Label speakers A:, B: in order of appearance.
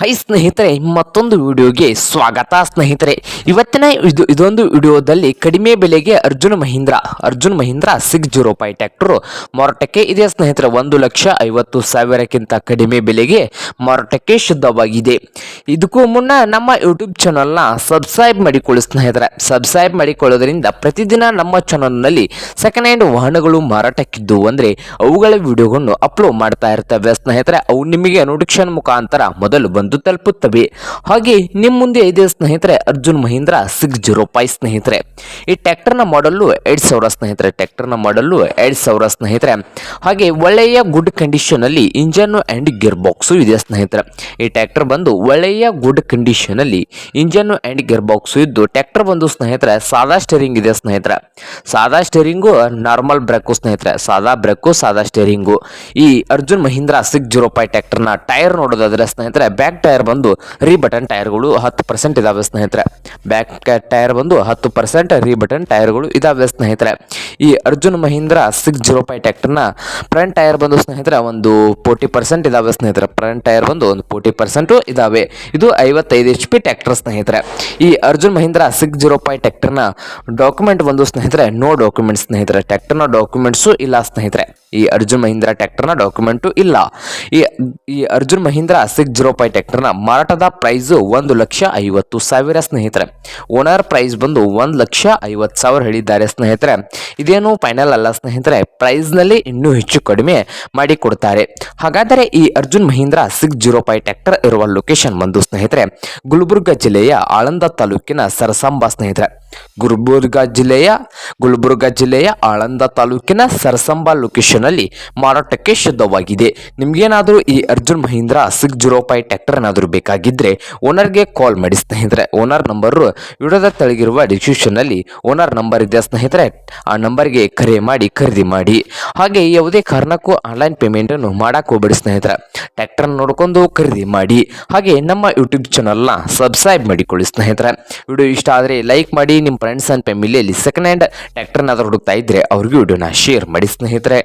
A: High ಸ್ನೇಹಿತರೆ, ಮತ್ತೊಂದು ವಿಡಿಯೋಗೆ ಸ್ವಾಗತ ಸ್ನೇಹಿತರೆ. ಇವತ್ತಿನ ಇದು, ಇದೊಂದು ವಿಡಿಯೋದಲ್ಲಿ ಕಡಿಮೆ ಬೆಲೆಗೆ Arjun Mahindra Arjun Mahindra six zero five tractor ಮಾರಾಟಕ್ಕೆ ಇದೆ ಸ್ನೇಹಿತರೆ. ಒಂದು ಲಕ್ಷ ಐವತ್ತು ಸಾವಿರಕ್ಕಿಂತ ಕಡಿಮೆ ಬೆಲೆಗೆ ಮಾರಾಟಕ್ಕೆ ಶುದ್ಧವಾಗಿದೆ. ಇದಕ್ಕೂ ಮುನ್ನ ನಮ್ಮ ಯೂಟ್ಯೂಬ್ ಚಾನಲ್ನ ಸಬ್ಸ್ಕ್ರೈಬ್ ಮಾಡಿಕೊಳ್ಳಿ ಸ್ನೇಹಿತರೆ. ಸಬ್ಸ್ಕ್ರೈಬ್ ಮಾಡಿಕೊಳ್ಳೋದ್ರಿಂದ ಪ್ರತಿದಿನ ನಮ್ಮ ಚಾನಲ್ನಲ್ಲಿ ಸೆಕೆಂಡ್ ಹ್ಯಾಂಡ್ ವಾಹನಗಳು ಮಾರಾಟಕ್ಕಿದ್ದು ಅಂದರೆ ಅವುಗಳ ವಿಡಿಯೋಗಳನ್ನು ಅಪ್ಲೋಡ್ ಮಾಡ್ತಾ ಇರ್ತವೆ ಸ್ನೇಹಿತರೆ. ಅವು ನಿಮಗೆ ನೋಟಿಫಿಕೇಶನ್ ಮುಖಾಂತರ ಮೊದಲು ಬಂದು ತಲುಪುತ್ತವೆ. ಹಾಗೆ ನಿಮ್ಮ ಮುಂದೆ ಇದೆ ಸ್ನೇಹಿತರೆ Arjun Mahindra six zero five ಸ್ನೇಹಿತರೆ. ಈ ಟ್ಯಾಕ್ಟರ್ನ ಮಾಡಲು ಎರಡು ಸಾವಿರ ಸ್ನೇಹಿತರೆ, ಟ್ಯಾಕ್ಟರ್ನ ಮಾಡಲು ಎರಡು ಸಾವಿರ ಸ್ನೇಹಿತರೆ. ಹಾಗೆ ಒಳ್ಳೆಯ ಗುಡ್ ಕಂಡೀಷನ್ ಅಲ್ಲಿ ಆ್ಯಂಡ್ ಗೇರ್ ಬಾಕ್ಸು ಇದೆ ಸ್ನೇಹಿತರೆ. ಈ ಟ್ಯಾಕ್ಟರ್ ಬಂದು ಒಳ್ಳೆಯ ಗುಡ್ ಕಂಡೀಷನ್ ಅಲ್ಲಿ ಆ್ಯಂಡ್ ಗೇರ್ ಬಾಕ್ಸು ಇದ್ದು ಟ್ಯಾಕ್ಟರ್ ಬಂದು ಸ್ನೇಹಿತರೆ ಸಾದಾ ಸ್ಟೇರಿಂಗ್ ಇದೆ ಸ್ನೇಹಿತರೆ. ಸಾದಾ ಸ್ಟೇರಿಂಗು ನಾರ್ಮಲ್ ಬ್ರೇಕು ಸ್ನೇಹಿತರೆ. ಸಾದಾ ಬ್ರೇಕು, ಸಾದಾ ಸ್ಟೇರಿಂಗು. ಈ Arjun Mahindra six zero five ಟ್ಯಾಕ್ಟರ್ನ tyre ನೋಡೋದಾದ್ರೆ ಸ್ನೇಹಿತರೆ ಬ್ಯಾಕ್ ಟೈರ್ ಬಂದು ರೀ ಬಟನ್ ಟೈರ್ಗಳು ಹತ್ತು ಪರ್ಸೆಂಟ್ ಇದಾವೆ ಸ್ನೇಹಿತರೆ. ಬ್ಯಾಕ್ ಟೈರ್ ಬಂದು ಹತ್ತು ಪರ್ಸೆಂಟ್ ರೀ ಬಟನ್ ಟೈರ್ಗಳು ಇದಾವೆ ಸ್ನೇಹಿತರೆ. ಈ Arjun Mahindra six zero five ಟ್ಯಾಕ್ಟರ್ನ front tyre ಬಂದು ಸ್ನೇಹಿತರೆ ಒಂದು ಫೋರ್ಟಿ ಪರ್ಸೆಂಟ್ ಇದಾವೆ ಸ್ನೇಹಿತರೆ. ಫ್ರಂಟ್ ಟೈರ್ ಬಂದು ಒಂದು ಫೋರ್ಟಿ ಪರ್ಸೆಂಟು ಇದಾವೆ. ಇದು ಐವತ್ತೈದು ಎಚ್ ಪಿ ಟ್ಯಾಕ್ಟರ್ ಸ್ನೇಹಿತರೆ. ಈ Arjun Mahindra six zero five ಟ್ಯಾಕ್ಟರ್ನ document ಬಂದು ಸ್ನೇಹಿತರೆ ನೋ ಡಾಕ್ಯುಮೆಂಟ್ಸ್ ಸ್ನೇಹಿತರೆ. ಟ್ಯಾಕ್ಟರ್ನ ಡಾಕ್ಯುಮೆಂಟ್ಸು ಇಲ್ಲ ಸ್ನೇಹಿತರೆ. ಈ ಅರ್ಜುನ್ ಮಹೀಂದ್ರ ಟ್ಯಾಕ್ಟರ್ನ ಡಾಕ್ಯುಮೆಂಟು ಇಲ್ಲ. ಈ ಈ Arjun Mahindra six zero five ಟ್ರ್ಯಾಕ್ಟರ್ನ ಮಾರಾಟದ ಪ್ರೈಸ್ ಒಂದು ಲಕ್ಷ ಐವತ್ತು ಸಾವಿರ ಸ್ನೇಹಿತರೆ. ಓನರ್ ಪ್ರೈಸ್ ಬಂದು ಒಂದು ಲಕ್ಷ ಐವತ್ತು ಸಾವಿರ ಹೇಳಿದ್ದಾರೆ ಸ್ನೇಹಿತರೆ. ಇದೇನು ಫೈನಲ್ ಅಲ್ಲ ಸ್ನೇಹಿತರೆ ಪ್ರೈಸ್ನಲ್ಲಿ ಇನ್ನೂ ಹೆಚ್ಚು ಕಡಿಮೆ ಮಾಡಿಕೊಡ್ತಾರೆ ಹಾಗಾದರೆ ಈ Arjun Mahindra six zero five tractor ಇರುವ ಲೊಕೇಶನ್ ಬಂದು ಸ್ನೇಹಿತರೆ, ಗುಲ್ಬುರ್ಗ ಜಿಲ್ಲೆಯ ಆಳಂದ ತಾಲೂಕಿನ ಸರಸಾಂಬ ಸ್ನೇಹಿತರೆ. ಗುಲ್ಬರ್ಗ ಜಿಲ್ಲೆಯ, ಗುಲ್ಬುರ್ಗ ಜಿಲ್ಲೆಯ ಆಳಂದ ತಾಲೂಕಿನ ಸರಸಂಬ ಲೊಕೇಶನ್ ಅಲ್ಲಿ ಮಾರಾಟಕ್ಕೆ ಶುದ್ಧವಾಗಿದೆ. ನಿಮ್ಗೇನಾದರೂ ಈ Arjun Mahindra six zero five tractor ಏನಾದರೂ ಬೇಕಾಗಿದ್ದರೆ ಓನರ್ಗೆ ಕಾಲ್ ಮಾಡಿ ಸ್ನೇಹಿತರೆ. ಓನರ್ ನಂಬರು ವಿಡಿಯೋದ ತೆಳಗಿರುವ ಡಿಸ್ಕ್ರಿಪ್ಷನ್ನಲ್ಲಿ ಓನರ್ ನಂಬರ್ ಇದೆ ಸ್ನೇಹಿತರೆ. ಆ ನಂಬರ್ಗೆ ಕರೆ ಮಾಡಿ, ಖರೀದಿ ಮಾಡಿ. ಹಾಗೆ ಯಾವುದೇ ಕಾರಣಕ್ಕೂ ಆನ್ಲೈನ್ ಪೇಮೆಂಟನ್ನು ಅನ್ನು ಹೋಗ್ಬಿಡಿ ಸ್ನೇಹಿತರೆ. ಟ್ರ್ಯಾಕ್ಟರ್ ನೋಡ್ಕೊಂಡು ಖರೀದಿ ಮಾಡಿ. ಹಾಗೆ ನಮ್ಮ ಯೂಟ್ಯೂಬ್ ಚಾನಲ್ನ ಸಬ್ಸ್ಕ್ರೈಬ್ ಮಾಡಿಕೊಳ್ಳಿ ಸ್ನೇಹಿತರೆ. ವಿಡಿಯೋ ಇಷ್ಟ ಆದರೆ ಲೈಕ್ ಮಾಡಿ ನಿಮ್ಮ ಫ್ರೆಂಡ್ಸ್ ಆ್ಯಂಡ್ ಫ್ಯಾಮಿಲಿಯಲ್ಲಿ ಸೆಕೆಂಡ್ ಹ್ಯಾಂಡ್ ಟ್ಯಾಕ್ಟರ್ನಾದರೂ ಹುಡುಕ್ತಾ ಇದ್ದರೆ ಅವ್ರಿಗೂ ವಿಡಿಯೋನ ಶೇರ್ ಮಾಡಿ ಸ್ನೇಹಿತರೆ.